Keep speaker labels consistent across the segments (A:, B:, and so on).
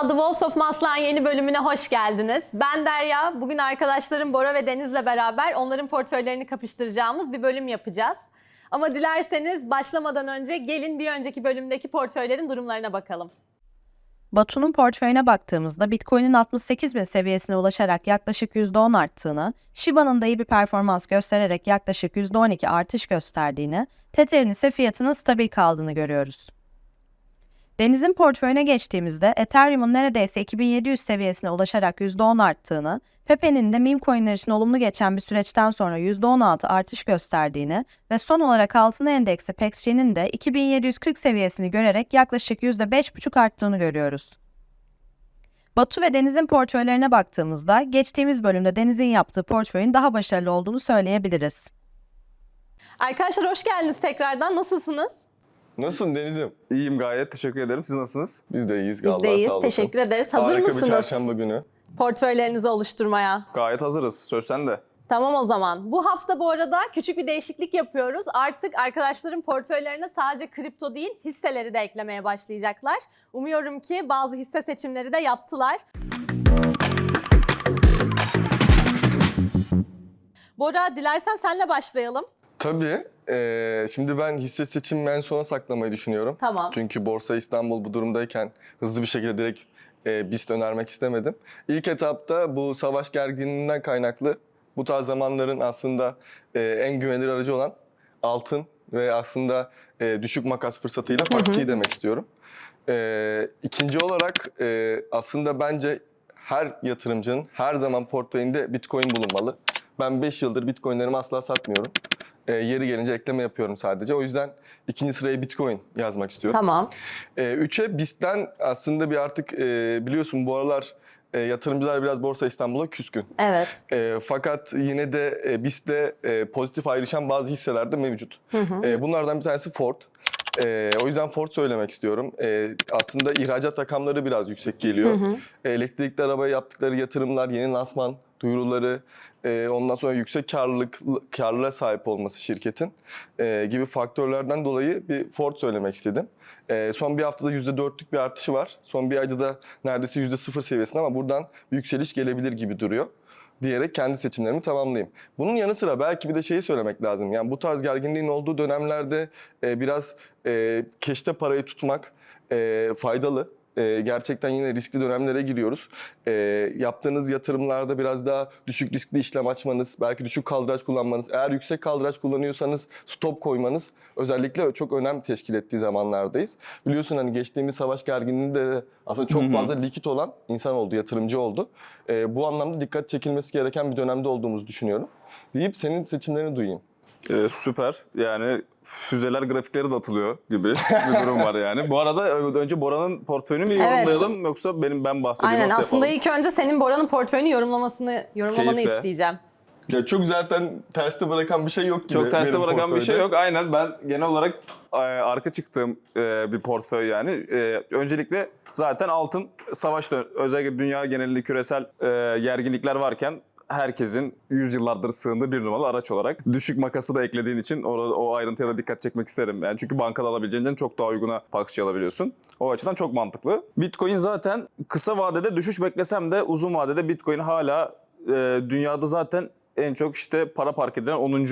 A: The Wolves of Maslan yeni bölümüne hoş geldiniz. Ben Derya. Bugün arkadaşlarım Bora ve Deniz'le beraber onların portföylerini kapıştıracağımız bir bölüm yapacağız. Ama dilerseniz başlamadan önce gelin bir önceki bölümdeki portföylerin durumlarına bakalım.
B: Batu'nun portföyüne baktığımızda Bitcoin'in 68 bin seviyesine ulaşarak yaklaşık %10 arttığını, Shiba'nın da iyi bir performans göstererek yaklaşık %12 artış gösterdiğini, Tether'in ise fiyatının stabil kaldığını görüyoruz. Deniz'in portföyüne geçtiğimizde Ethereum'un neredeyse 2700 seviyesine ulaşarak %10 arttığını, Pepe'nin de meme coinler için olumlu geçen bir süreçten sonra %16 artış gösterdiğini ve son olarak altın endeksi PEXC'nin de 2740 seviyesini görerek yaklaşık %5,5 arttığını görüyoruz. Batu ve Deniz'in portföylerine baktığımızda geçtiğimiz bölümde Deniz'in yaptığı portföyün daha başarılı olduğunu söyleyebiliriz.
A: Arkadaşlar hoş geldiniz tekrardan. Nasılsınız?
C: Nasılsın Deniz'im?
D: İyiyim gayet. Teşekkür ederim. Siz nasılsınız?
C: Biz de iyiyiz.
A: Biz
C: Allah
A: de iyiyiz. Teşekkür ederiz. Hazır
C: Harika
A: mısınız
C: bir çarşamba günü.
A: portföylerinizi oluşturmaya?
D: Gayet hazırız. Söz sende.
A: Tamam o zaman. Bu hafta bu arada küçük bir değişiklik yapıyoruz. Artık arkadaşların portföylerine sadece kripto değil hisseleri de eklemeye başlayacaklar. Umuyorum ki bazı hisse seçimleri de yaptılar. Bora dilersen senle başlayalım.
C: Tabii. Eee, şimdi ben hisse seçimimi en sona saklamayı düşünüyorum.
A: Tamam.
C: Çünkü Borsa İstanbul bu durumdayken hızlı bir şekilde direkt e, BIST önermek istemedim. İlk etapta bu savaş gerginliğinden kaynaklı bu tarz zamanların aslında e, en güvenilir aracı olan altın ve aslında e, düşük makas fırsatıyla PUBG demek istiyorum. E, ikinci olarak e, aslında bence her yatırımcının her zaman portföyünde Bitcoin bulunmalı. Ben 5 yıldır Bitcoin'lerimi asla satmıyorum. E, yeri gelince ekleme yapıyorum sadece. O yüzden ikinci sıraya Bitcoin yazmak istiyorum.
A: Tamam.
C: E, üçe BIST'ten aslında bir artık e, biliyorsun bu aralar e, yatırımcılar biraz Borsa İstanbul'a küskün.
A: Evet.
C: E, fakat yine de e, BIST'te e, pozitif ayrışan bazı hisseler de mevcut. E, bunlardan bir tanesi Ford. E, o yüzden Ford söylemek istiyorum. E, aslında ihracat rakamları biraz yüksek geliyor. E, elektrikli arabaya yaptıkları yatırımlar, yeni lansman duyuruları, e, ondan sonra yüksek karlılık karlılığa sahip olması şirketin e, gibi faktörlerden dolayı bir Ford söylemek istedim. E, son bir haftada %4'lük bir artışı var. Son bir ayda da neredeyse %0 seviyesinde ama buradan bir yükseliş gelebilir gibi duruyor diyerek kendi seçimlerimi tamamlayayım. Bunun yanı sıra belki bir de şeyi söylemek lazım. Yani bu tarz gerginliğin olduğu dönemlerde e, biraz e, keşte parayı tutmak e, faydalı. E, gerçekten yine riskli dönemlere giriyoruz. E, yaptığınız yatırımlarda biraz daha düşük riskli işlem açmanız, belki düşük kaldıraç kullanmanız, eğer yüksek kaldıraç kullanıyorsanız stop koymanız özellikle çok önem teşkil ettiği zamanlardayız. Biliyorsun hani geçtiğimiz savaş gerginliğinde de aslında çok fazla likit olan insan oldu, yatırımcı oldu. E, bu anlamda dikkat çekilmesi gereken bir dönemde olduğumuzu düşünüyorum. Deyip senin seçimlerini duyayım.
D: Ee, süper. Yani füzeler grafikleri de atılıyor gibi bir durum var yani. Bu arada önce Bora'nın portföyünü mü
A: Evet.
D: yorumlayalım yoksa benim ben bahsedeyim
A: Aynen
D: nasıl
A: aslında
D: yapalım?
A: ilk önce senin Bora'nın portföyünü yorumlamasını yorumlamanı
D: Keyifle.
A: isteyeceğim.
C: Ya çok zaten terste bırakan bir şey yok gibi.
D: Çok terste bırakan bir şey
C: portföyde.
D: yok. Aynen ben genel olarak e, arka çıktığım e, bir portföy yani. E, öncelikle zaten altın savaş dön- özellikle dünya genelinde küresel e, gerginlikler varken herkesin yüzyıllardır sığındığı bir numaralı araç olarak düşük makası da eklediğin için o, o ayrıntıya da dikkat çekmek isterim. Yani çünkü bankada alabileceğinden çok daha uyguna pakçı alabiliyorsun. O açıdan çok mantıklı. Bitcoin zaten kısa vadede düşüş beklesem de uzun vadede Bitcoin hala e, dünyada zaten en çok işte para park edilen 10.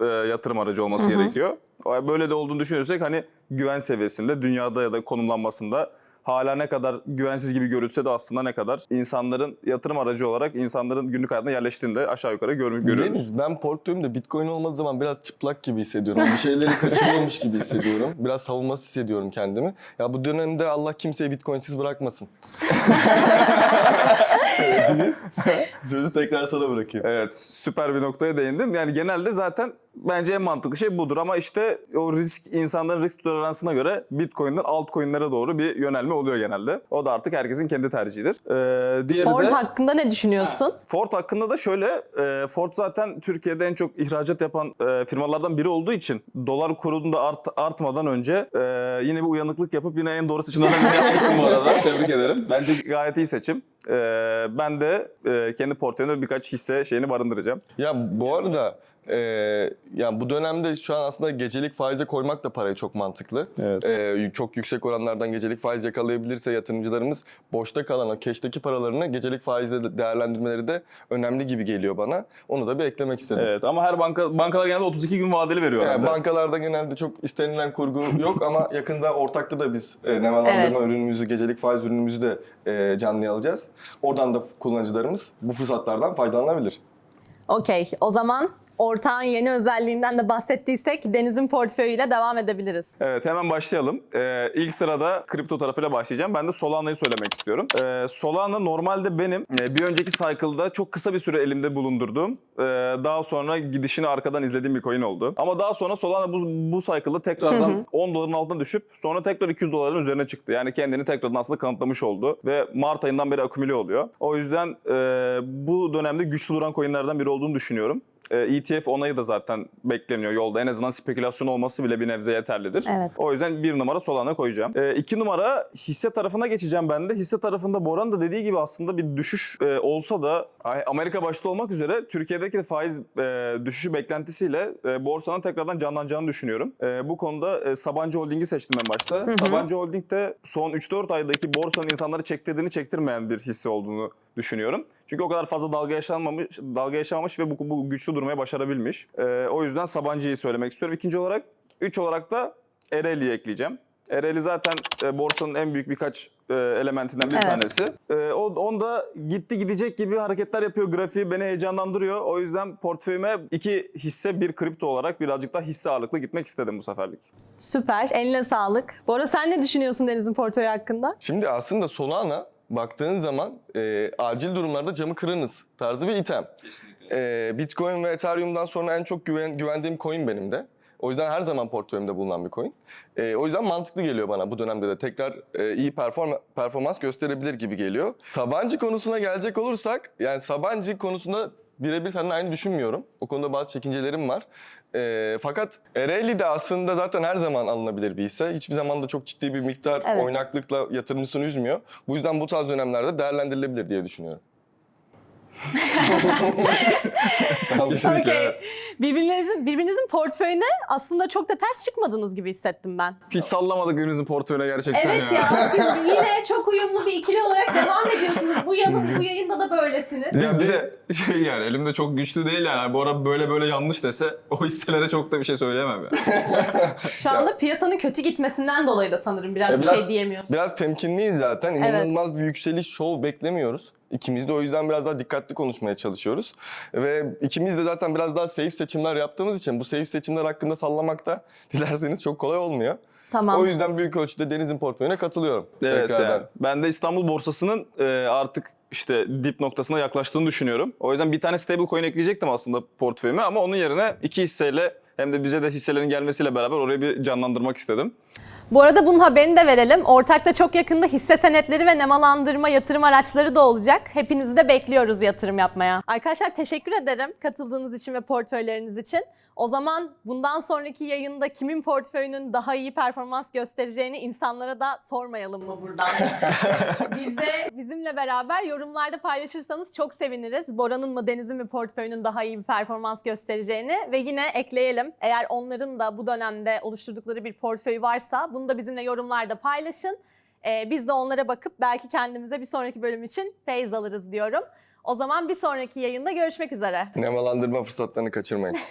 D: e, yatırım aracı olması gerekiyor. Böyle de olduğunu düşünürsek hani güven seviyesinde dünyada ya da konumlanmasında hala ne kadar güvensiz gibi görülse de aslında ne kadar insanların yatırım aracı olarak insanların günlük hayatına yerleştiğini de aşağı yukarı gör, görüyoruz.
C: Deniz ben portföyümde bitcoin olmadığı zaman biraz çıplak gibi hissediyorum. Bir şeyleri kaçırıyormuş gibi hissediyorum. Biraz savunmasız hissediyorum kendimi. Ya bu dönemde Allah kimseyi bitcoinsiz bırakmasın. Sözü tekrar sana bırakayım.
D: Evet süper bir noktaya değindin. Yani genelde zaten bence en mantıklı şey budur ama işte o risk insanların risk toleransına göre Bitcoin'den altcoin'lere doğru bir yönelme oluyor genelde. O da artık herkesin kendi tercihidir. Ee, diğeri
A: Ford
D: de
A: hakkında ne düşünüyorsun?
D: Ford hakkında da şöyle e, Ford zaten Türkiye'de en çok ihracat yapan e, firmalardan biri olduğu için dolar kurunda art, artmadan önce e, yine bir uyanıklık yapıp yine en doğru seçimlerden biri yapmışsın bu arada. Tebrik ederim. Bence gayet iyi seçim. E, ben de e, kendi portföyümde birkaç hisse şeyini barındıracağım.
C: Ya bu arada Ee, yani bu dönemde şu an aslında gecelik faize koymak da parayı çok mantıklı.
D: Evet.
C: Ee, çok yüksek oranlardan gecelik faiz yakalayabilirse yatırımcılarımız boşta kalan o keşteki paralarını gecelik faizle de değerlendirmeleri de önemli gibi geliyor bana. Onu da bir eklemek istedim.
D: Evet ama her banka bankalar genelde 32 gün vadeli veriyor
C: Yani
D: herhalde.
C: bankalarda genelde çok istenilen kurgu yok ama yakında ortakta da biz e, nemalandırma ürünümüzü, gecelik faiz ürünümüzü de e, canlıya alacağız. Oradan da kullanıcılarımız bu fırsatlardan faydalanabilir.
A: Okey. O zaman ortağın yeni özelliğinden de bahsettiysek Deniz'in portföyüyle devam edebiliriz.
D: Evet hemen başlayalım. Ee, ilk sırada kripto tarafıyla başlayacağım. Ben de Solana'yı söylemek istiyorum. Ee, Solana normalde benim e, bir önceki cycle'da çok kısa bir süre elimde bulundurduğum, e, daha sonra gidişini arkadan izlediğim bir coin oldu. Ama daha sonra Solana bu, bu cycle'da tekrardan 10 doların altına düşüp sonra tekrar 200 doların üzerine çıktı. Yani kendini tekrardan aslında kanıtlamış oldu ve Mart ayından beri akümüle oluyor. O yüzden e, bu dönemde güçlü duran coinlerden biri olduğunu düşünüyorum. E, ETF onayı da zaten bekleniyor yolda. En azından spekülasyon olması bile bir nebze yeterlidir.
A: Evet.
D: O yüzden bir numara Solana koyacağım. E, iki numara hisse tarafına geçeceğim ben de. Hisse tarafında Boran da dediği gibi aslında bir düşüş e, olsa da Amerika başta olmak üzere Türkiye'deki faiz e, düşüşü beklentisiyle e, borsanın tekrardan canlanacağını düşünüyorum. E, bu konuda e, Sabancı Holding'i seçtim en başta. Sabancı Holding de son 3-4 aydaki borsanın insanları çektirdiğini çektirmeyen bir hisse olduğunu düşünüyorum. Çünkü o kadar fazla dalga yaşanmamış, dalga yaşamamış ve bu, bu güçlü durmaya başarabilmiş. Ee, o yüzden Sabancı'yı söylemek istiyorum. İkinci olarak, üç olarak da Ereğli'yi ekleyeceğim. Ereğli zaten e, borsanın en büyük birkaç e, elementinden bir
A: Evet.
D: tanesi. E, o, onda gitti gidecek gibi hareketler yapıyor. Grafiği beni heyecanlandırıyor. O yüzden portföyüme iki hisse bir kripto olarak birazcık daha hisse ağırlıklı gitmek istedim bu seferlik.
A: Süper. Eline sağlık. Bora sen ne düşünüyorsun Deniz'in portföyü hakkında?
C: Şimdi aslında Solana baktığın zaman e, acil durumlarda camı kırınız tarzı bir item. E, Bitcoin ve Ethereum'dan sonra en çok güven, güvendiğim coin benim de. O yüzden her zaman portföyümde bulunan bir coin. E, o yüzden mantıklı geliyor bana bu dönemde de tekrar e, iyi perform performans gösterebilir gibi geliyor. Sabancı konusuna gelecek olursak, yani Sabancı konusunda birebir seninle aynı düşünmüyorum. O konuda bazı çekincelerim var. E, fakat Ereğli de aslında zaten her zaman alınabilir bir hisse. Hiçbir zaman da çok ciddi bir miktar
A: Evet.
C: oynaklıkla yatırımcısını üzmüyor. Bu yüzden bu tarz dönemlerde değerlendirilebilir diye düşünüyorum. Tamam.
A: Okey. Birbirinizin, birbirinizin portföyüne aslında çok da ters çıkmadınız gibi hissettim ben.
D: Hiç sallamadık birinizin portföyüne gerçekten
A: Evet ya siz yine çok uyumlu bir ikili olarak devam ediyorsunuz. Bu yanın bu yayında da böylesiniz.
E: Ya bir de şey yani elimde çok güçlü değil yani. Bu ara böyle böyle yanlış dese o hisselere çok da bir şey söyleyemem ya.
A: Şu anda piyasanın kötü gitmesinden dolayı da sanırım biraz,
C: Ya
A: bir
C: biraz-
A: şey diyemiyoruz.
C: Biraz temkinliyiz zaten.
A: Evet.
C: İnanılmaz bir yükseliş show beklemiyoruz. İkimiz de o yüzden biraz daha dikkatli konuşmaya çalışıyoruz. Ve ikimiz de zaten biraz daha safe seçimler yaptığımız için bu safe seçimler hakkında sallamak da dilerseniz çok kolay olmuyor.
A: Tamam.
C: O yüzden büyük ölçüde Deniz'in portföyüne katılıyorum.
D: Evet
C: Tekrardan.
D: yani. Ben de İstanbul borsasının e, artık işte dip noktasına yaklaştığını düşünüyorum. O yüzden bir tane stable coin ekleyecektim aslında portföyüme ama onun yerine iki hisseyle hem de bize de hisselerin gelmesiyle beraber orayı bir canlandırmak istedim.
A: Bu arada bunun haberini de verelim. Ortakta çok yakında hisse senetleri ve nemalandırma yatırım araçları da olacak. Hepinizi de bekliyoruz yatırım yapmaya. Arkadaşlar teşekkür ederim katıldığınız için ve portföyleriniz için. O zaman bundan sonraki yayında kimin portföyünün daha iyi performans göstereceğini insanlara da sormayalım mı buradan? Biz de bizimle beraber yorumlarda paylaşırsanız çok seviniriz. Bora'nın mı Deniz'in mi portföyünün daha iyi bir performans göstereceğini ve yine ekleyelim. Eğer onların da bu dönemde oluşturdukları bir portföyü varsa bunu da bizimle yorumlarda paylaşın. Ee, biz de onlara bakıp belki kendimize bir sonraki bölüm için feyz alırız diyorum. O zaman bir sonraki yayında görüşmek üzere.
C: Nemalandırma fırsatlarını kaçırmayın.